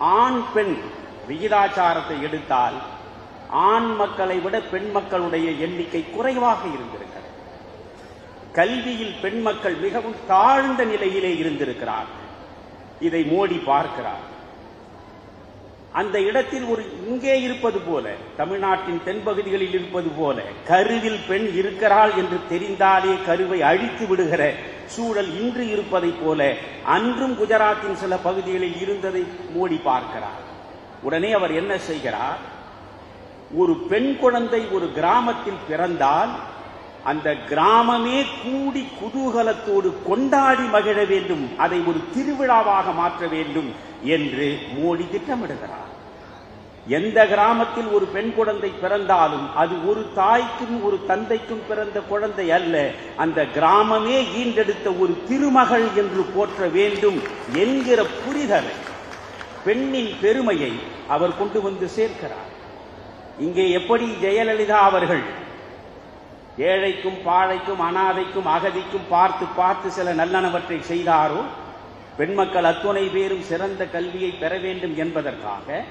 ஆண் பெண் விகிதாச்சாரத்தை எடுத்தால் ஆண் மக்களை விட பெண் மக்களுடைய எண்ணிக்கை குறைவாக இருந்திருக்கிறது. கல்வியில் பெண் மக்கள் மிகவும் தாழ்ந்த நிலையிலே இருந்திருக்கிறார் இதை மோடி பார்க்கிறார். அந்த இடத்தில் ஒரு இங்கே இருப்பது போல தமிழ்நாட்டின் தென்பகுதிகளில் இருப்பது போல கருவில் பெண் இருக்கிறாள் என்று தெரிந்தாலே கருவை அழித்து விடுகிற சூழல் இன்று இருப்பதைப் போல அன்றும் குஜராத்தின் சில பகுதிகளில் இருந்ததை மோடி பார்க்கிறார். உடனே அவர் என்ன செய்கிறார்? ஒரு பெண் குழந்தை ஒரு கிராமத்தில் பிறந்தால் அந்த கிராமமே கூடி குதூகலத்தோடு கொண்டாடி மகிழ வேண்டும் அதை ஒரு திருவிழாவாக மாற்ற வேண்டும் என்று மோடி திட்டமிடுகிறார். எந்த கிராமத்தில் ஒரு பெண் குழந்தை பிறந்தாலும் அது ஒரு தாய்க்கும் ஒரு தந்தைக்கும் பிறந்த குழந்தை அல்ல. அந்த கிராமமே ஈண்டெடுத்த ஒரு திருமகள் என்று போற்ற வேண்டும் என்கிற புரிதலை பெண்ணின் பெருமையை அவர் கொண்டு வந்து சேர்க்கிறார். இங்கே எப்படி ஜெயலலிதா அவர்கள் ஏழைக்கும் பாழைக்கும் அனாதைக்கும் அகதிக்கும் பார்த்து பார்த்து சில நல்லனவற்றை செய்தாரோ? பெண் மக்கள் அத்துணை பேரும் சிறந்த கல்வியை பெற வேண்டும் என்பதற்காக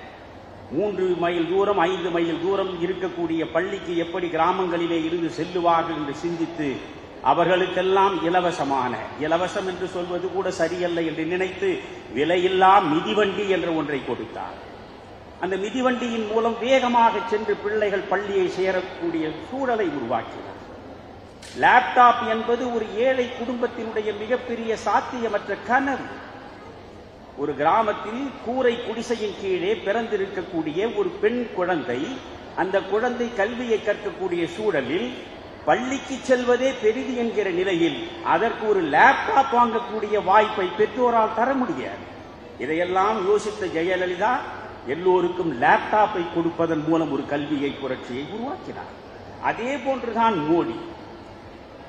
மூன்று மைல் தூரம் ஐந்து மைல் தூரம் இருக்கக்கூடிய பள்ளிக்கு எப்படி கிராமங்களிலே இருந்து செல்லுவார்கள் என்று சிந்தித்து அவர்களுக்கெல்லாம் இலவசமான இலவசம் என்று சொல்வது கூட சரியல்ல என்று நினைத்து விலையில்லா மிதிவண்டி என்ற ஒன்றை கொடுத்தார். அந்த மிதிவண்டியின் மூலம் வேகமாக சென்று பிள்ளைகள் பள்ளியை சேரக்கூடிய சூழலை உருவாக்கினார். லேப்டாப் என்பது ஒரு ஏழை குடும்பத்தினுடைய மிகப்பெரிய சாத்தியமற்ற கனவு. ஒரு கிராமத்தில் கூரை குடிசையின் கீழே பிறந்திருக்கக்கூடிய ஒரு பெண் குழந்தை அந்த குழந்தை கல்வியை கற்கக்கூடிய சூழலில் பள்ளிக்கு செல்வதே பெரிது என்கிற நிலையில் அதற்கு ஒரு லேப்டாப் வாங்கக்கூடிய வாய்ப்பை பெற்றோரால் தர முடியாது. இதையெல்லாம் யோசித்த ஜெயலலிதா எல்லோருக்கும் லேப்டாப்பை கொடுப்பதன் மூலம் ஒரு கல்வியை புரட்சியை உருவாக்கினார். அதே போன்றுதான் மோடி.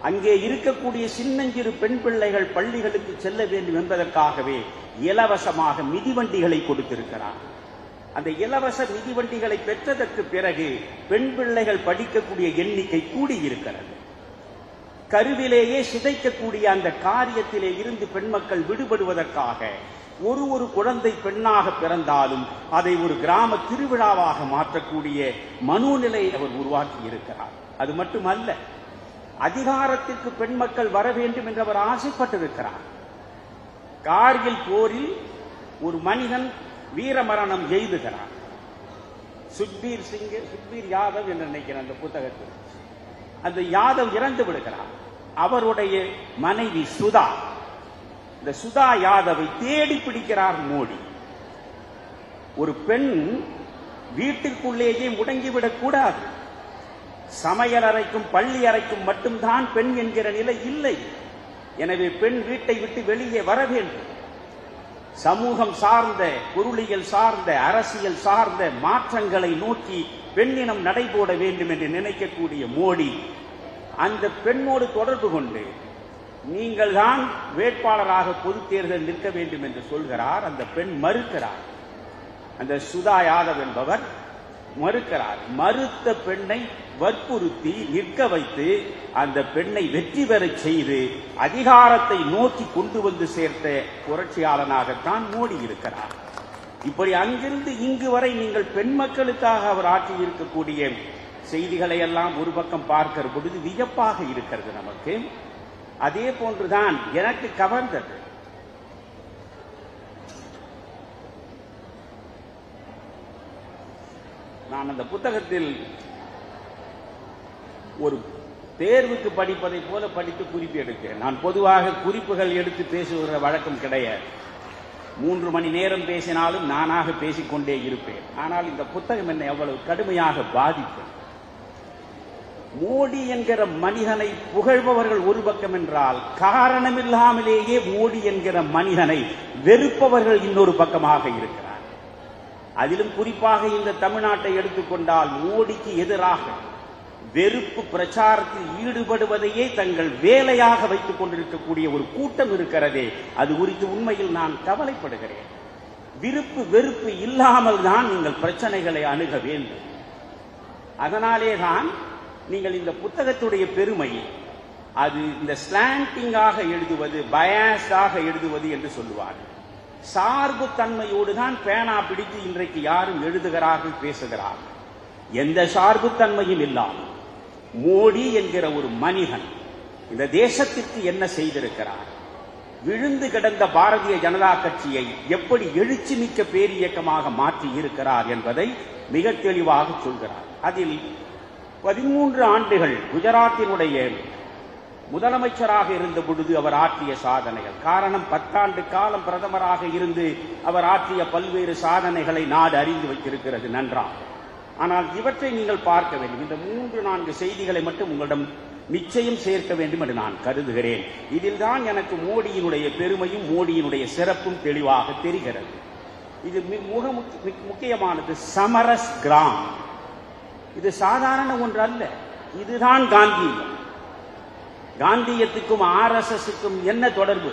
அங்கே இருக்கக்கூடிய சின்னஞ்சிறு பெண் பிள்ளைகள் பள்ளிகளுக்கு செல்ல வேண்டும் என்பதற்காகவே இலவசமாக மிதிவண்டிகளை கொடுத்திருக்கிறார். அந்த இலவச மிதிவண்டிகளை பெற்றதற்கு பிறகு பெண் பிள்ளைகள் படிக்கக்கூடிய எண்ணிக்கை கூடியிருக்கிறது. கருவிலேயே சிதைக்கக்கூடிய அந்த காரியத்திலே இருந்து பெண் மக்கள் விடுபடுவதற்காக ஒரு ஒரு குழந்தை பெண்ணாக பிறந்தாலும் அதை ஒரு கிராம திருவிழாவாக மாற்றக்கூடிய மனோநிலை அவர் உருவாக்கி இருக்கிறார். அது மட்டுமல்ல அதிகாரத்திற்கு பெண் மக்கள் வர வேண்டும் என்று அவர் ஆசைப்பட்டிருக்கிறார். கார்கில் போரில் ஒரு மனிதன் வீரமரணம் எய்துகிறான். சுக்பீர் சிங் சுக்பீர் யாதவ் என்று நினைக்கிறேன் அந்த புத்தகத்தில். அந்த யாதவ் இறந்து விடுகிறார் அவருடைய மனைவி சுதா. இந்த சுதா யாதவை தேடி பிடிக்கிறார் மோடி. ஒரு பெண் வீட்டுக்குள்ளேயே முடங்கிவிடக் கூடாது. சமையல் அறைக்கும் பள்ளி அறைக்கும் மட்டும்தான் பெண் என்கிற நிலை இல்லை. எனவே பெண் வீட்டை விட்டு வெளியே வர வேண்டும். சமூகம் சார்ந்த பொருளியல் சார்ந்த அரசியல் சார்ந்த மாற்றங்களை நோக்கி பெண்ணினம் நடைபோட வேண்டும் என்று நினைக்கக்கூடிய மோடி அந்த பெண்ணோடு தொடர்பு கொண்டு நீங்கள் தான் வேட்பாளராக பொது தேர்தல் நிற்க வேண்டும் என்று சொல்கிறார். அந்த பெண் மறுக்கிறார். அந்த சுதா யாதவ் என்பவர் மறுக்கிறார். மறுத்த பெண்ணை வற்புறுத்தி நிற்க வைத்து அந்த பெண்ணை வெற்றி பெறச் செய்து அதிகாரத்தை நோக்கி கொண்டு வந்து சேர்த்த புரட்சியாளனாகத்தான் மோடி இருக்கிறார். இப்படி அங்கிருந்து இங்கு வரை நீங்கள் பெண் மக்களுக்காக அவர் ஆற்றி இருக்கக்கூடிய செய்திகளை எல்லாம் ஒரு பக்கம் பார்க்கிற பொழுது வியப்பாக இருக்கிறது நமக்கு. அதே போன்றுதான் எனக்கு கவர்ந்தது. நான் அந்த புத்தகத்தில் ஒரு தேர்வுக்கு படிப்பதை போல படித்து குறிப்பு எடுத்தேன். நான் பொதுவாக குறிப்புகள் எடுத்து பேசுகிற வழக்கம் கிடையாது. மூன்று மணி நேரம் பேசினாலும் நானாக பேசிக்கொண்டே இருப்பேன். ஆனால் இந்த புத்தகம் என்னை அவ்வளவு கடுமையாக பாதிக்கும் மோடி என்கிற மனிதனை புகழ்பவர்கள் ஒரு பக்கம் என்றால் காரணமில்லாமலேயே மோடி என்கிற மனிதனை வெறுப்பவர்கள் இன்னொரு பக்கமாக இருக்கிறார் அதிலும் குறிப்பாக இந்த தமிழ்நாட்டை எடுத்துக்கொண்டால் மோடிக்கு எதிராக வெறுப்பு பிரச்சாரத்தில் ஈடுபடுவதையே தங்கள் வேலையாக வைத்துக் கொண்டிருக்கக்கூடிய ஒரு கூட்டம் இருக்கிறதே அது குறித்து உண்மையில் நான் கவலைப்படுகிறேன். விருப்பு வெறுப்பு இல்லாமல் தான் நீங்கள் பிரச்சனைகளை அணுக வேண்டும். அதனாலே தான் நீங்கள் இந்த புத்தகத்துடைய பெருமை அது இந்த ஸ்லாண்டிங்காக எழுதுவது பயாஸாக எழுதுவது என்று சொல்லுவார்கள். சார்பு தன்மையோடு தான் பேனா பிடித்து இன்றைக்கு யாரும் எழுதுகிறார்கள் பேசுகிறார்கள். எந்த சார்பு தன்மையும் இல்லாமல் மோடி என்கிற ஒரு மனிதன் இந்த தேசத்திற்கு என்ன செய்திருக்கிறார்? விழுந்து கிடந்த பாரதிய ஜனதா கட்சியை எப்படி எழுச்சி மிக்க பேரியக்கமாக மாற்றி இருக்கிறார் என்பதை மிக தெளிவாக சொல்கிறார். அதில் பதிமூன்று ஆண்டுகள் குஜராத்தினுடைய முதலமைச்சராக இருந்த பொழுது அவர் ஆற்றிய சாதனைகள். காரணம் பத்தாண்டு காலம் பிரதமராக இருந்து அவர் ஆற்றிய பல்வேறு சாதனைகளை நாடு அறிந்து வைத்திருக்கிறது நன்றாக ஆனால் இவற்றை நீங்கள் பார்க்க வேண்டும். இந்த மூன்று நான்கு செய்திகளை மட்டும் உங்களிடம் நிச்சயம் சேர்க்க வேண்டும் என்று நான் கருதுகிறேன். இதில் தான் எனக்கு மோடியினுடைய பெருமையும் மோடியினுடைய சிறப்பும் தெளிவாக தெரிகிறது. இது மிக மிக முக்கியமானது சமரஸ் கிராம். இது சாதாரண ஒன்று அல்ல இதுதான் காந்தியம் காந்தியத்துக்கும் ஆர்எஸ்எஸ்க்கும் என்ன தொடர்பு?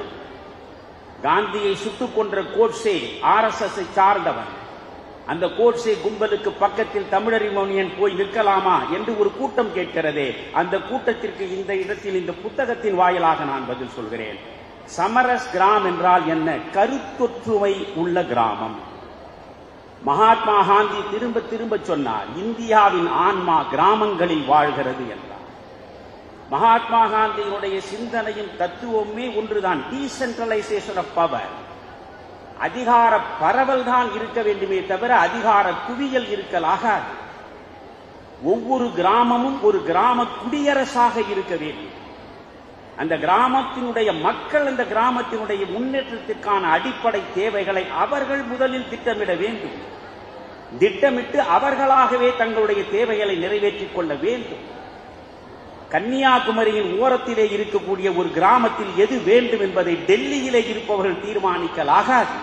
காந்தியை சுட்டுக் கொன்ற கோட்சே ஆர்எஸ்எஸ் சார்ந்தவன். அந்த கோட்ஸே கும்பலுக்கு பக்கத்தில் தமிழறிமோனியன் போய் நிற்கலாமா என்று ஒரு கூட்டம் கேட்கிறதே. அந்த கூட்டத்திற்கு இந்த இடத்தில் இந்த புத்தகத்தின் வாயிலாக நான் பதில் சொல்கிறேன். சமரஸ் கிராம் என்றால் என்ன? கருத்தொற்றுமை உள்ள கிராமம். மகாத்மா காந்தி திரும்ப திரும்ப சொன்னார் இந்தியாவின் ஆன்மா கிராமங்களில் வாழ்கிறது என்றார். மகாத்மா காந்தியினுடைய சிந்தனையும் தத்துவமே ஒன்றுதான். டீசென்ட்ரலைசேஷன் ஆஃப் பவர் அதிகார பரவல் தான் இருக்க வேண்டுமே தவிர அதிகார குவியல் இருக்கலாக ஒவ்வொரு கிராமமும் ஒரு கிராம குடியரசாக இருக்க வேண்டும். அந்த கிராமத்தினுடைய மக்கள் அந்த கிராமத்தினுடைய முன்னேற்றத்திற்கான அடிப்படை தேவைகளை அவர்கள் முதலில் திட்டமிட வேண்டும். திட்டமிட்டு அவர்களாகவே தங்களுடைய தேவைகளை நிறைவேற்றிக் கொள்ள வேண்டும். கன்னியாகுமரியின் ஓரத்திலே இருக்கக்கூடிய ஒரு கிராமத்தில் எது வேண்டும் என்பதை டெல்லியிலே இருப்பவர்கள் தீர்மானிக்கலாகாது.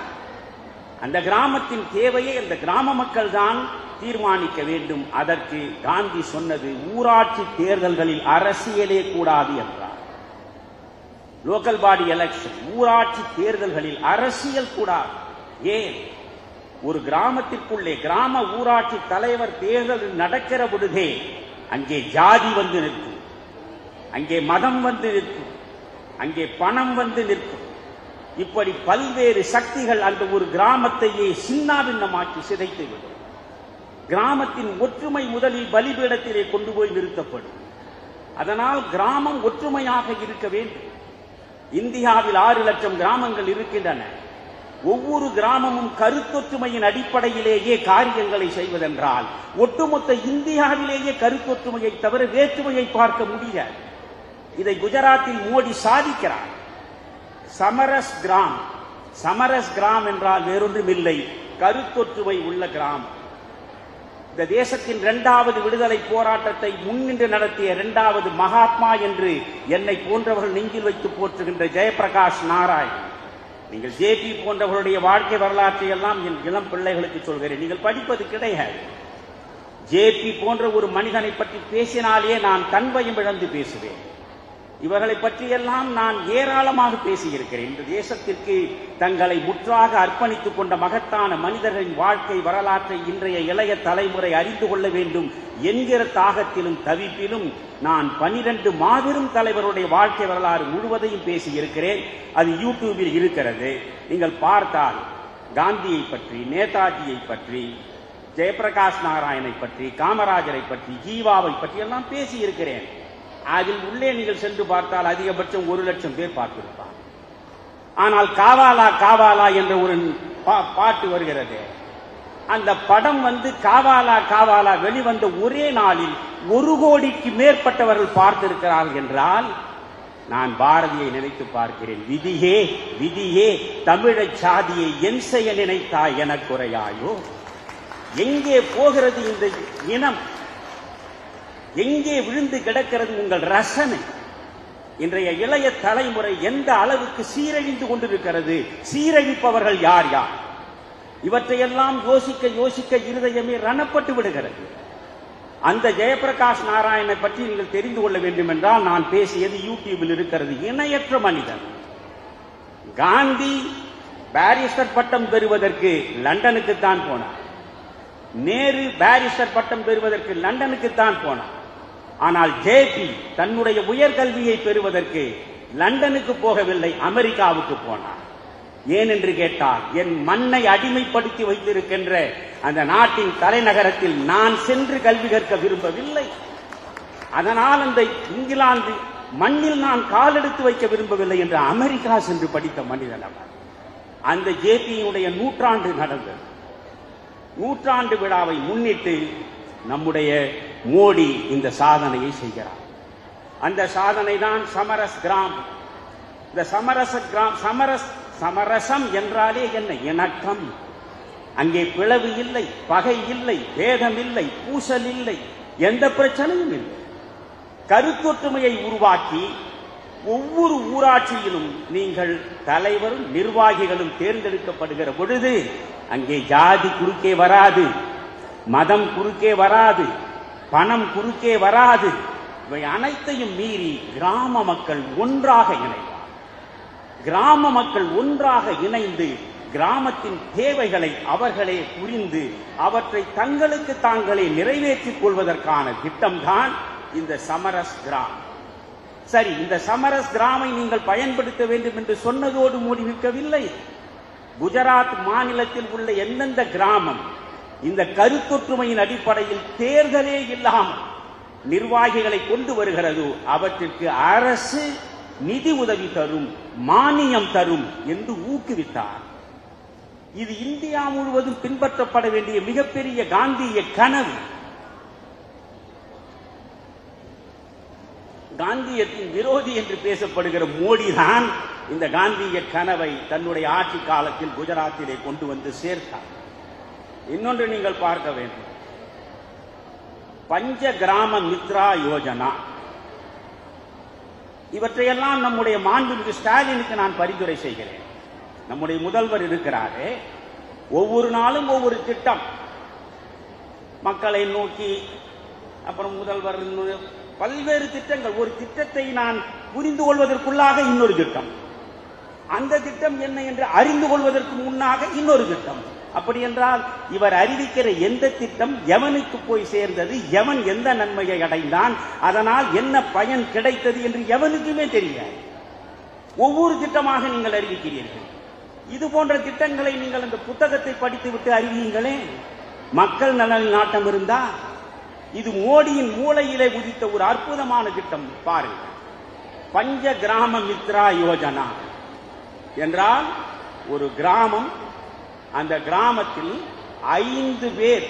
அந்த கிராமத்தின் தேவையை அந்த கிராம மக்கள் தான் தீர்மானிக்க வேண்டும். அதற்கு காந்தி சொன்னது ஊராட்சி தேர்தல்களில் அரசியலே கூடாது என்றார். லோக்கல் பாடி எலெக்ஷன் ஊராட்சி தேர்தல்களில் அரசியல் கூடாது ஏன்? ஒரு கிராமத்திற்குள்ளே கிராம ஊராட்சி தலைவர் தேர்தல் நடக்கிற பொழுதே அங்கே ஜாதி வந்து நிற்கும். அங்கே மதம் வந்து நிற்கும். அங்கே பணம் வந்து நிற்கும். இப்படி பல்வேறு சக்திகள் அந்த ஒரு கிராமத்தையே சின்னாபின்னமாக்கி சிதைத்து விடும். கிராமத்தின் ஒற்றுமை முதலில் பலிபீடத்திலே கொண்டு போய் நிறுத்தப்படும். அதனால் கிராமம் ஒற்றுமையாக இருக்க வேண்டும். இந்தியாவில் ஆறு லட்சம் கிராமங்கள் இருக்கின்றன. ஒவ்வொரு கிராமமும் கருத்தொற்றுமையின் அடிப்படையிலேயே காரியங்களை செய்வதென்றால் ஒட்டுமொத்த இந்தியாவிலேயே கருத்தொற்றுமையை தவிர வேற்றுமையை பார்க்க முடியாது. இதை குஜராத்தில் மோடி சாதிக்கிறார். சமரஸ் கிராம். சமரஸ் கிராம் என்றால் வேறொன்றும் இல்லை கருத்தொற்றுமை உள்ள கிராமம் இந்த தேசத்தின் இரண்டாவது விடுதலை போராட்டத்தை முன்னின்று நடத்திய இரண்டாவது மகாத்மா என்று என்னை போன்றவர்கள் நெஞ்சில் வைத்து போற்றுகின்ற ஜெயபிரகாஷ் நாராயண் நீங்கள் ஜேபி போன்றவர்களுடைய வாழ்க்கை வரலாற்றை எல்லாம் என் இளம் பிள்ளைகளுக்கு சொல்கிறேன். நீங்கள் படிப்பது கிடையாது. ஜேபி போன்ற ஒரு மனிதனை பற்றி பேசினாலே நான் தன்வயம் இழந்து பேசுவேன். இவர்களை பற்றியெல்லாம் நான் ஏராளமாக பேசியிருக்கிறேன். இந்த தேசத்திற்கு தங்களை முற்றாக அர்ப்பணித்துக் கொண்ட மகத்தான மனிதர்களின் வாழ்க்கை வரலாற்றை இன்றைய இளைய தலைமுறை அறிந்து கொள்ள வேண்டும் என்கிற தாகத்திலும் தவிப்பிலும் நான் பனிரெண்டு மாபெரும் தலைவருடைய வாழ்க்கை வரலாறு முழுவதையும் பேசியிருக்கிறேன். அது யூடியூபில் இருக்கிறது. நீங்கள் பார்த்தால் காந்தியை பற்றி நேதாஜியை பற்றி ஜெயபிரகாஷ் நாராயணை பற்றி காமராஜரை பற்றி ஜீவாவை பற்றி எல்லாம் பேசியிருக்கிறேன். அதில் உள்ளே நீங்கள் சென்று பார்த்தால் அதிகபட்சம் ஒரு லட்சம் பேர் பார்த்திருப்பார் ஆனால் காவாலா காவாலா என்ற ஒரு பா- பாட்டு வருகிறது. அந்த படம் வந்து காவாலா காவாலா வெளிவந்த ஒரே நாளில் ஒரு கோடிக்கு மேற்பட்டவர்கள் பார்த்திருக்கிறார்கள் என்றால் நான் பாரதியை நினைத்து பார்க்கிறேன். விதியே விதியே தமிழச் சாதியை என் செய்ய நினைத்தாய் என குறையாயோ எங்கே போகிறது இந்த இனம்? எங்கே விழுந்து கிடக்கிறது உங்கள் ரசனை? இன்றைய இளைய தலைமுறை எந்த அளவுக்கு சீரழிந்து கொண்டிருக்கிறது? சீரழிப்பவர்கள் யார் யார்? இவற்றையெல்லாம் யோசிக்க யோசிக்க இருதயமே ரணப்பட்டு விடுகிறது. அந்த ஜெயபிரகாஷ் நாராயணை பற்றி நீங்கள் தெரிந்து கொள்ள வேண்டும் என்றால் நான் பேசியது யூடியூபில் இருக்கிறது. இணையற்ற மனிதன். காந்தி பாரிஸ்டர் பட்டம் பெறுவதற்கு லண்டனுக்கு தான் போனார். நேரு பாரிஸ்டர் பட்டம் பெறுவதற்கு லண்டனுக்கு தான் போனார். ஆனால் ஜேபி தன்னுடைய உயர்கல்வியை பெறுவதற்கு லண்டனுக்கு போகவில்லை அமெரிக்காவுக்கு போனார் ஏன் என்று கேட்டால் என் மண்ணை அடிமைப்படுத்தி வைத்திருக்கின்ற அந்த நாட்டின் தலைநகரத்தில் நான் சென்று கல்வி கற்க விரும்பவில்லை. அதனால் அந்த இங்கிலாந்து மண்ணில் நான் காலெடுத்து வைக்க விரும்பவில்லை என்று அமெரிக்கா சென்று படித்த மனிதன் அவர் அந்த ஜேபியுடைய நூற்றாண்டு நடந்தது. நூற்றாண்டு விழாவை முன்னிட்டு நம்முடைய மோடி இந்த சாதனையை செய்கிறார். அந்த சாதனை தான் சமரஸ் கிராம். இந்த சமரச கிராம் சமரஸ் சமரசம் என்றாலே என்ன? இணக்கம். அங்கே பிளவு இல்லை பகை இல்லை வேதம் இல்லை பூசல் இல்லை எந்த பிரச்சனையும் இல்லை. கருத்தொற்றுமையை உருவாக்கி ஒவ்வொரு ஊராட்சியிலும் நீங்கள் தலைவரும் நிர்வாகிகளும் தேர்ந்தெடுக்கப்படுகிற பொழுது அங்கே ஜாதி குறுக்கே வராது மதம் குறுக்கே வராது பணம் குறுக்கே வராது. இவை அனைத்தையும் மீறி கிராம மக்கள் ஒன்றாக இணைவார். கிராம மக்கள் ஒன்றாக இணைந்து கிராமத்தின் தேவைகளை அவர்களே புரிந்து அவற்றை தங்களுக்கு தாங்களே நிறைவேற்றிக் கொள்வதற்கான திட்டம்தான் இந்த சமரஸ் கிராம் சரி இந்த சமரஸ் கிராமை நீங்கள் பயன்படுத்த வேண்டும் என்று சொன்னதோடு முடிவிக்கவில்லை. குஜராத் மாநிலத்தில் உள்ள எந்தெந்த கிராமம் இந்த கருத்தொற்றுமையின் அடிப்படையில் தேர்தலே இல்லாமல் நிர்வாகிகளை கொண்டு வருகிறதோ. அவற்றிற்கு அரசு நிதி உதவி தரும் மானியம் தரும் என்று ஊக்குவித்தார். இது இந்தியா முழுவதும் பின்பற்றப்பட வேண்டிய மிகப்பெரிய காந்திய கனவு. காந்தியத்தின் விரோதி என்று பேசப்படுகிற மோடி தான் இந்த காந்திய கனவை தன்னுடைய ஆட்சி காலத்தில் குஜராத்திலே கொண்டு வந்து சேர்த்தார். இன்னொன்று நீங்கள் பார்க்க வேண்டும். பஞ்ச கிராம மித்ரா யோஜனா. இவற்றையெல்லாம் நம்முடைய மாண்புமிகு ஸ்டாலினுக்கு நான் பரிந்துரை செய்கிறேன். நம்முடைய முதல்வர் இருக்கிறாரே. ஒவ்வொரு நாளும் ஒவ்வொரு திட்டம். மக்களை நோக்கி அப்புறம் முதல்வர் பல்வேறு திட்டங்கள். ஒரு திட்டத்தை நான் புரிந்து கொள்வதற்குள்ளாக இன்னொரு திட்டம். அந்த திட்டம் என்ன என்று அறிந்து கொள்வதற்கு முன்னாக இன்னொரு திட்டம். அப்படி என்றால் இவர் அறிவிக்கிற எந்த திட்டம் எவனுக்கு போய் சேர்ந்தது? எவன் எந்த நன்மையை அடைந்தான்? அதனால் என்ன பயன் கிடைத்தது என்று எவனுக்குமே தெரியாது. ஒவ்வொரு திட்டமாக நீங்கள் அறிவிக்கிறீர்கள். இது போன்ற திட்டங்களை நீங்கள் அந்த புத்தகத்தை படித்துவிட்டு அறிவியுங்களே மக்கள் நலனில் நாட்டம் இருந்தா? இது மோடியின் மூளையிலே உதித்த ஒரு அற்புதமான திட்டம் பாருங்கள். பஞ்ச கிராம மித்ரா யோஜனா. என்றால் ஒரு கிராமம் அந்த கிராமத்தில் ஐந்து பேர்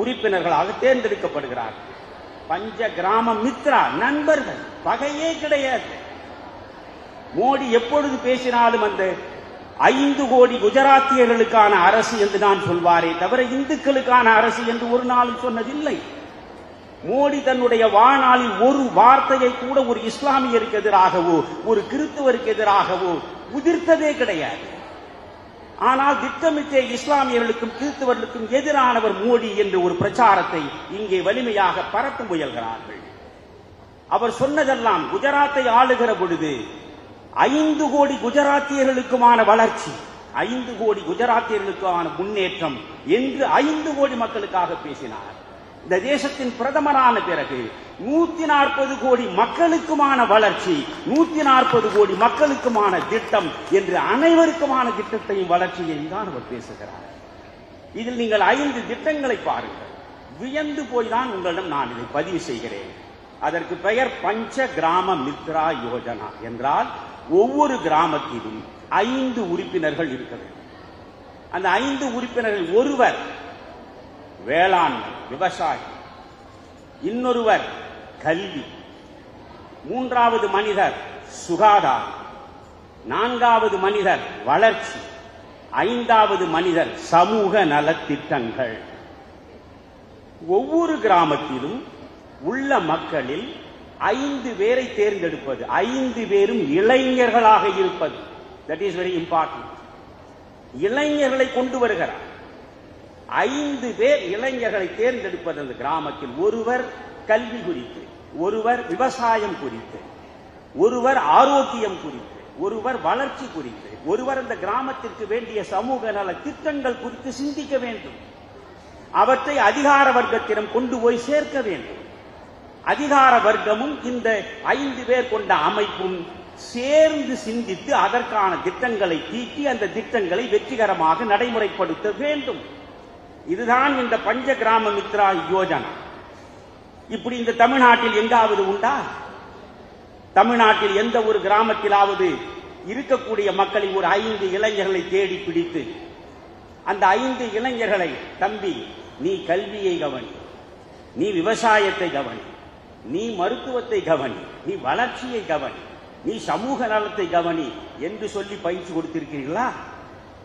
உறுப்பினர்களாக தேர்ந்தெடுக்கப்படுகிறார்கள். பஞ்ச கிராம மித்ரா நண்பர்கள் பகையே கிடையாது. மோடி எப்பொழுது பேசினாலும் அந்த ஐந்து கோடி குஜராத்தியர்களுக்கான அரசு என்று நான் சொல்வாரே தவிர இந்துக்களுக்கான அரசு என்று ஒரு நாளும் சொன்னதில்லை. மோடி தன்னுடைய வாழ்நாளில் ஒரு வார்த்தையை கூட ஒரு இஸ்லாமியருக்கு எதிராகவோ ஒரு கிறிஸ்துவருக்கு எதிராகவோ உதிர்த்ததே கிடையாது. ஆனால் திட்டமிட்டே இஸ்லாமியர்களுக்கும் கிறிஸ்தவர்களுக்கும் எதிரானவர் மோடி என்று ஒரு பிரச்சாரத்தை இங்கே வலிமையாக பரப்ப முயல்கிறார்கள். அவர் சொன்னதெல்லாம் குஜராத்தை ஆளுகிற பொழுது ஐந்து கோடி குஜராத்தியர்களுக்குமான வளர்ச்சி ஐந்து கோடி குஜராத்தியர்களுக்கான முன்னேற்றம் என்று ஐந்து கோடி மக்களுக்காக பேசினார். இந்த தேசத்தின் பிரதமரான பிறகு நூத்தி நாற்பது கோடி மக்களுக்குமான வளர்ச்சி நூத்தி நாற்பது கோடி மக்களுக்குமான திட்டம் என்று அனைவருக்குமான திட்டத்தையும் வளர்ச்சியையும் தான் அவர் பேசுகிறார். இதில் நீங்கள் ஐந்து திட்டங்களை பாருங்கள். வியந்து போய் தான் உங்களிடம் நான் இதை பதிவு செய்கிறேன். அதற்கு பெயர் பஞ்ச கிராம மித்ரா யோஜனா என்றால் ஒவ்வொரு கிராமத்திலும் ஐந்து உறுப்பினர்கள் இருக்க வேண்டும். அந்த ஐந்து உறுப்பினர்கள் ஒருவர் வேளாண்மை விவசாயி. இன்னொருவர் கல்வி. மூன்றாவது மனிதர் சுகாதாரம். நான்காவது மனிதர் வளர்ச்சி. ஐந்தாவது மனிதர் சமூக நலத்திட்டங்கள். ஒவ்வொரு கிராமத்திலும் உள்ள மக்களில் ஐந்து பேரை தேர்ந்தெடுப்பது ஐந்து பேரும் இளைஞர்களாக இருப்பது. தட் இஸ் வெரி இம்பார்ட்டன்ட் இளைஞர்களை கொண்டு வருகிறார். ஐந்து பேர் இளைஞர்களை தேர்ந்தெடுப்பது அந்த கிராமத்தில். ஒருவர் கல்வி குறித்து ஒருவர் விவசாயம் குறித்து ஒருவர் ஆரோக்கியம் குறித்து ஒருவர் வளர்ச்சி குறித்து ஒருவர் அந்த கிராமத்திற்கு வேண்டிய சமூக நல திட்டங்கள் குறித்து சிந்திக்க வேண்டும். அவற்றை அதிகார வர்க்கத்திடம் கொண்டு போய் சேர்க்க வேண்டும். அதிகார வர்க்கமும் இந்த ஐந்து பேர் கொண்ட அமைப்பும் சேர்ந்து சிந்தித்து அதற்கான திட்டங்களை தீட்டி அந்த திட்டங்களை வெற்றிகரமாக நடைமுறைப்படுத்த வேண்டும். இதுதான் இந்த பஞ்ச கிராம மித்ரா யோஜனா. இப்படி இந்த தமிழ்நாட்டில் எங்காவது உண்டா? தமிழ்நாட்டில் எந்த ஒரு கிராமத்திலாவது இருக்கக்கூடிய மக்களை ஒரு ஐந்து இளைஞர்களை தேடி பிடித்து அந்த ஐந்து இளைஞர்களை தம்பி நீ கல்வியை கவனி நீ விவசாயத்தை கவனி நீ மருத்துவத்தை கவனி நீ வளர்ச்சியை கவனி நீ சமூக நலத்தை கவனி என்று சொல்லி பயிற்சி கொடுத்திருக்கிறீர்களா?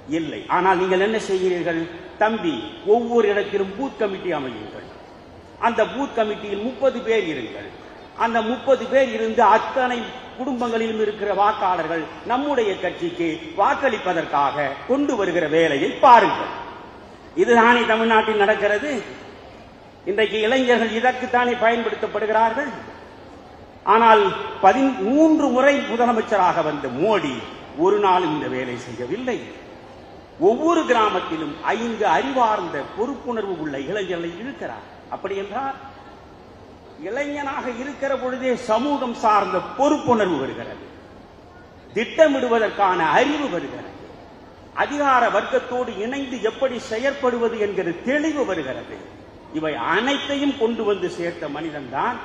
இல்லை. ஆனால் நீங்கள் என்ன செய்கிறீர்கள்? தம்பி ஒவ்வொரு இடத்திலும் பூத் கமிட்டி அமையுங்கள். அந்த பூத் கமிட்டியில் முப்பது பேர் இருங்கள். அந்த முப்பது பேர் இருந்து அத்தனை குடும்பங்களிலும் இருக்கிற வாக்காளர்கள் நம்முடைய கட்சிக்கு வாக்களிப்பதற்காக கொண்டு வருகிற வேலையை பாருங்கள். இதுதானே தமிழ்நாட்டில் நடக்கிறது? இன்றைக்கு இளைஞர்கள் இதற்குத்தானே பயன்படுத்தப்படுகிறார்கள்? ஆனால் பதிமூன்று முறை முதலமைச்சராக வந்த மோடி ஒரு நாளும் இந்த வேலை செய்யவில்லை. ஒவ்வொரு கிராமத்திலும் ஐந்து அறிவார்ந்த பொறுப்புணர்வு உள்ள இளைஞர்களை இருக்கிறார் அப்படி என்றால் இளைஞனாக இருக்கிற பொழுதே சமூகம் சார்ந்த பொறுப்புணர்வு வருகிறது. திட்டமிடுவதற்கான அறிவு வருகிறது. அதிகார வர்க்கத்தோடு இணைந்து எப்படி செயற்படுவது என்கிற தெளிவு வருகிறது. இவை அனைத்தையும் கொண்டு வந்து சேர்த்த மனிதன்தான்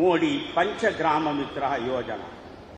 மோடி பஞ்ச கிராம மித்ரா யோஜனா.